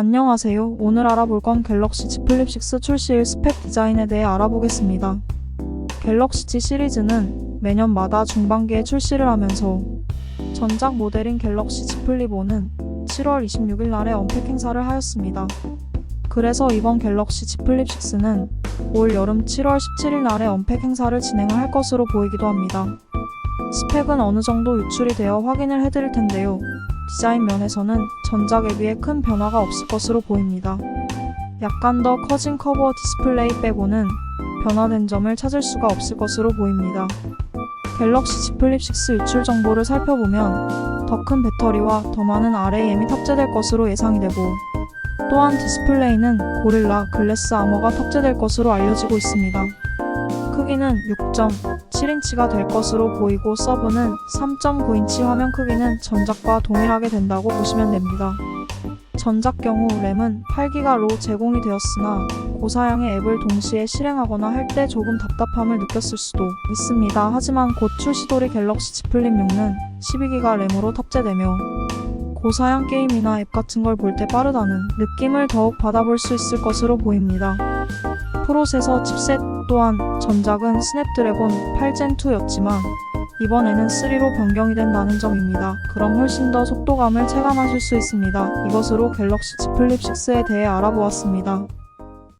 안녕하세요. 오늘 알아볼 건 갤럭시 Z 플립 6 출시일 스펙 디자인에 대해 알아보겠습니다. 갤럭시 Z 시리즈는 매년마다 중반기에 출시를 하면서 전작 모델인 갤럭시 Z 플립 5는 7월 26일 날에 언팩 행사를 하였습니다. 그래서 이번 갤럭시 Z 플립 6는 올 여름 7월 17일 날에 언팩 행사를 진행을 할 것으로 보이기도 합니다. 스펙은 어느 정도 유출이 되어 확인을 해드릴 텐데요. 디자인 면에서는 전작에 비해 큰 변화가 없을 것으로 보입니다. 약간 더 커진 커버 디스플레이 빼고는 변화된 점을 찾을 수가 없을 것으로 보입니다. 갤럭시 Z 플립 6 유출 정보를 살펴보면 더 큰 배터리와 더 많은 RAM이 탑재될 것으로 예상이 되고 또한 디스플레이는 고릴라 글래스 아머가 탑재될 것으로 알려지고 있습니다. 크기는 6.7인치가 될 것으로 보이고 서브는 3.9인치 화면 크기는 전작과 동일하게 된다고 보시면 됩니다. 전작 경우 램은 8기가로 제공이 되었으나 고사양의 앱을 동시에 실행하거나 할 때 조금 답답함을 느꼈을 수도 있습니다. 하지만 곧 출시돌이 갤럭시 Z 플립 6는 12기가 램으로 탑재되며 고사양 게임이나 앱 같은 걸 볼 때 빠르다는 느낌을 더욱 받아볼 수 있을 것으로 보입니다. 프로세서 칩셋 또한 전작은 스냅드래곤 8gen2였지만 이번에는 3로 변경이 된다는 점입니다. 그럼 훨씬 더 속도감을 체감하실 수 있습니다. 이것으로 갤럭시 Z 플립 6에 대해 알아보았습니다.